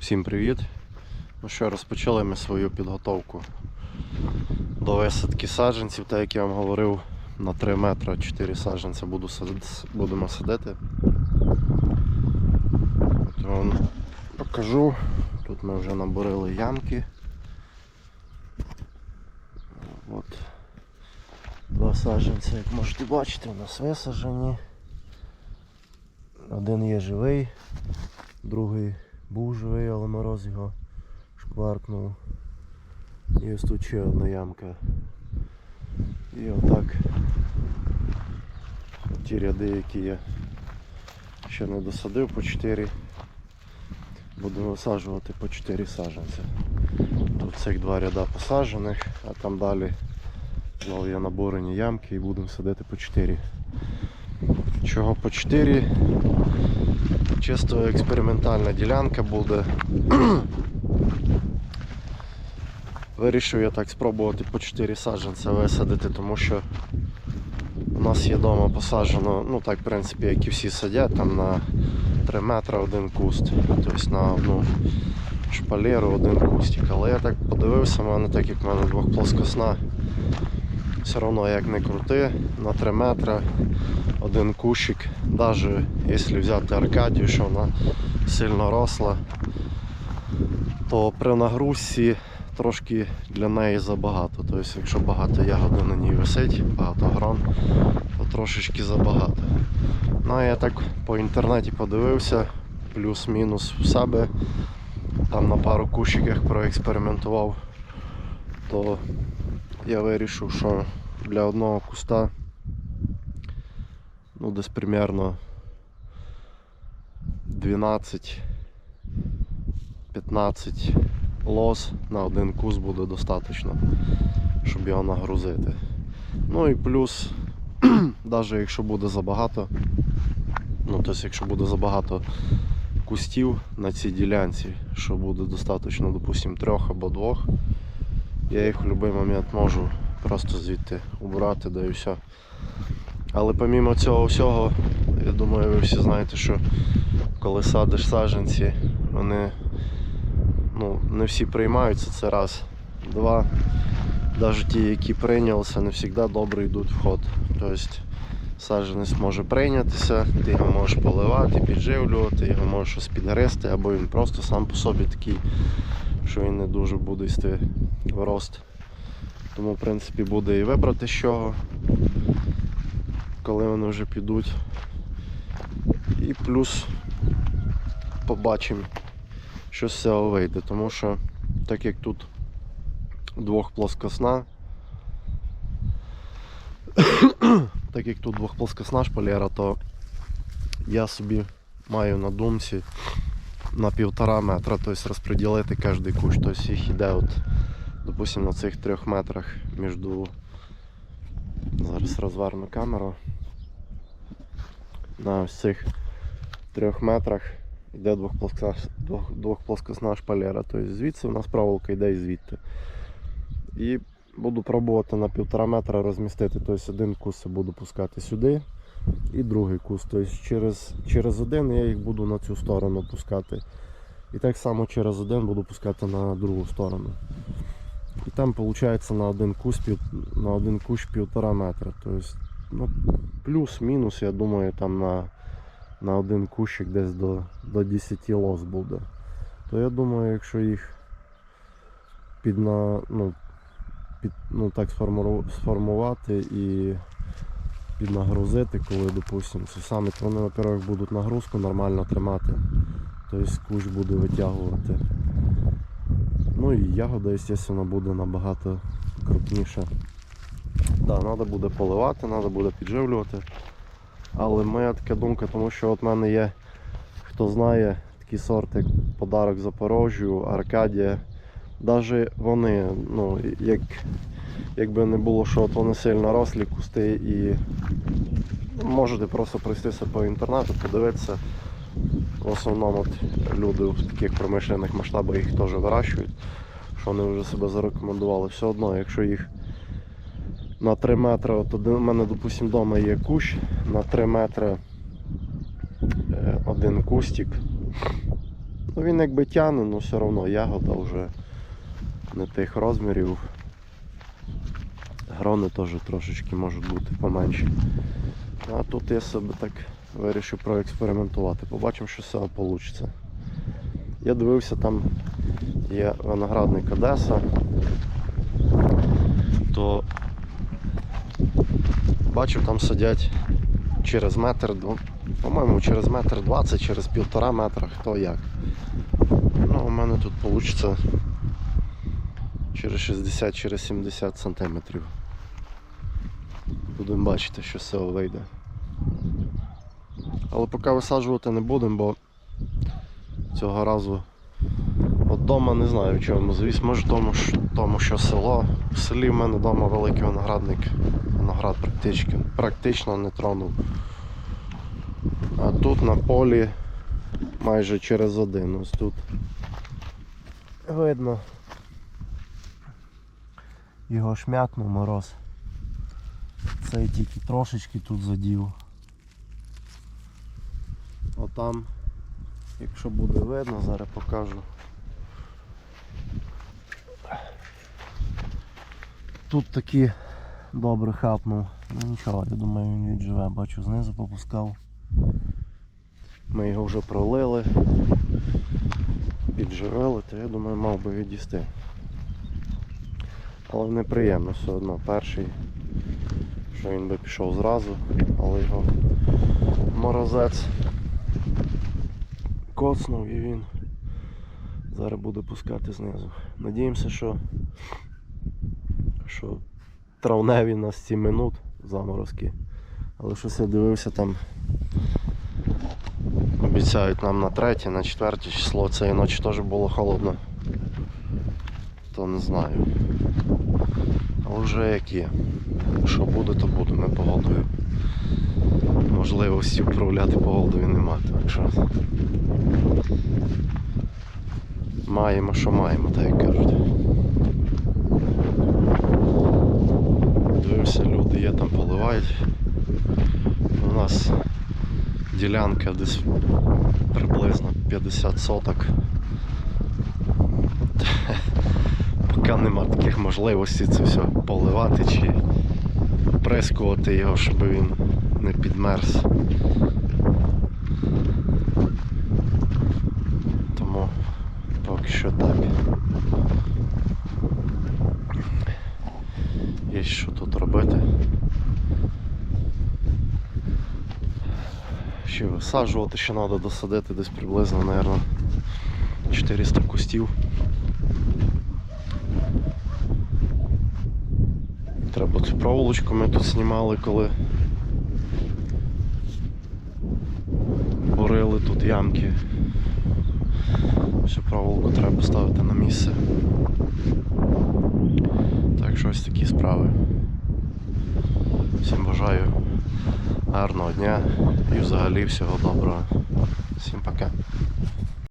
Всім привіт! Ну що, розпочали ми свою підготовку до висадки саджанців, так як я вам говорив, на 3 метри 4 саджанця буду сад- будемо садити. От вам покажу. Тут ми вже наборили ямки. От. Два саджанця, як можете бачити, у нас висаджені. Один є живий, другий був живий, але мороз його шкваркнув. І ось тут ще одна ямка. І отак ті ряди, які я ще не досадив по 4. Буду висаджувати по 4 саджанця. Тут цих два ряда посаджених, а там далі знову є наборені ямки і будемо садити по 4. Чого по 4? Чисто експериментальна ділянка буде. Вирішив я так спробувати по 4 саджанця висадити, тому що у нас є вдома посаджено, ну так в принципі, як і всі садять, там на 3 метри один куст, тобто на одну шпалеру один кустик. Але я так подивився, в мене так як в мене двохплоскосна, все одно як не крути, на 3 метри один кущик, навіть якщо взяти Аркадію, що вона сильно росла, то при нагрузці трошки для неї забагато. Тобто, якщо багато ягоди на ній висить, багато грон, то трошечки забагато. Ну а я так по інтернеті подивився, плюс-мінус в себе, там на пару кущиках проекспериментував, то я вирішив, що для одного куста ну десь примерно 12-15 лос на один кус буде достатньо, щоб його нагрузити. Ну і плюс, навіть якщо буде забагато, ну тобто якщо буде забагато кустів на цій ділянці, що буде достатньо, допустимо, трьох або двох, я їх в будь-який момент можу просто звідти убрати, да і все. Але помімо цього всього, я думаю, ви всі знаєте, що коли садиш саджанці, вони ну, не всі приймаються, це раз. Два. Навіть ті, які прийнялися, не завжди добре йдуть в ход. Тобто саджанець може прийнятися, ти його можеш поливати, підживлювати, його можеш щось підгризти, або він просто сам по собі такий, що він не дуже буде йти в рост. Тому в принципі буде і вибрати з чого коли вони вже підуть. І плюс побачимо, що з цього вийде, тому що так як тут двохплоскосна, так як тут двохплоскосна шпалера, то я собі маю на думці на півтора метра, тобто розподілити кожний кущ. Тобто їх іде от, допустим, на цих трьох метрах між Зараз розверну камеру. На ось цих трьох метрах йде двохплоскосна, шпалера. Тобто звідси у нас проволока йде і звідти. І буду пробувати на півтора метра розмістити. Тобто один кус буду пускати сюди і другий кус. Тобто через, через один я їх буду на цю сторону пускати. І так само через один буду пускати на другу сторону. І там виходить на один кущ, на один кущ півтора метра. Тобто, ну, плюс-мінус, я думаю, там на, на один кущик десь до, до 10 лос буде. То я думаю, якщо їх під на, ну, під, ну, так сформувати і піднагрузити, коли, допустимо, це саме, вони, во-первых, будуть нагрузку нормально тримати. Тобто кущ буде витягувати. Ну і ягода, звісно, буде набагато крупніша. Да, треба буде поливати, треба буде підживлювати. Але моя така думка, тому що от в мене є, хто знає, такі сорти, як подарок Запорожжю, Аркадія. Навіть вони, ну, як, якби не було, що от вони сильно рослі кусти і можете просто пройтися по інтернету, подивитися. В основному от люди в таких промишлених масштабах їх теж вирощують, що вони вже себе зарекомендували. Все одно, якщо їх на 3 метри, от один, у мене, допустимо, вдома є кущ, на 3 метри е, один кустик. Ну він якби тяне, але все одно ягода вже не тих розмірів. Грони теж трошечки можуть бути поменші. А тут я себе так вирішив проекспериментувати. Побачимо, що з цього вийде. Я дивився, там є виноградник Одеса, то бачив, там сидять через метр, по-моєму, через метр двадцять, через півтора метра, хто як. Ну, у мене тут вийде через 60, через 70 сантиметрів. Будемо бачити, що з цього вийде. Але поки висаджувати не будемо, бо цього разу от дома не знаю в чому. Звісно, може тому, тому, що село. В селі в мене вдома великий виноградник. Виноград практично, практично не тронув. А тут на полі майже через один. Ось тут видно. Його шмякнув мороз. Цей тільки трошечки тут задів. Отам, якщо буде видно, зараз покажу. Тут такі добре хапнув. Ну нічого, я думаю він відживе. Бачу, знизу попускав. Ми його вже пролили, підживили, то я думаю мав би відійсти. Але неприємно все одно. Перший, що він би пішов зразу, але його морозець коцнув і він зараз буде пускати знизу. Надіємося, що, що травневі на 7 минут заморозки. Але щось я дивився там. Обіцяють нам на третє, на четверте число цієї ночі теж було холодно. То не знаю. Але вже як є. Що буде, то буде, ми погодою. Можливості управляти погодою нема, так що маємо, що маємо, так як кажуть. Дивився, люди є там поливають. У нас ділянка десь приблизно 50 соток. Поки нема таких можливостей це все поливати чи прискувати його, щоб він не підмерз. Тому поки що так. Є що тут робити. Ще висаджувати, ще треба досадити десь приблизно, мабуть, 400 кустів. Треба цю проволочку ми тут знімали, коли бурили тут ямки. Всю проволоку треба ставити на місце. Так що ось такі справи. Всім бажаю гарного дня і взагалі всього доброго. Всім пока.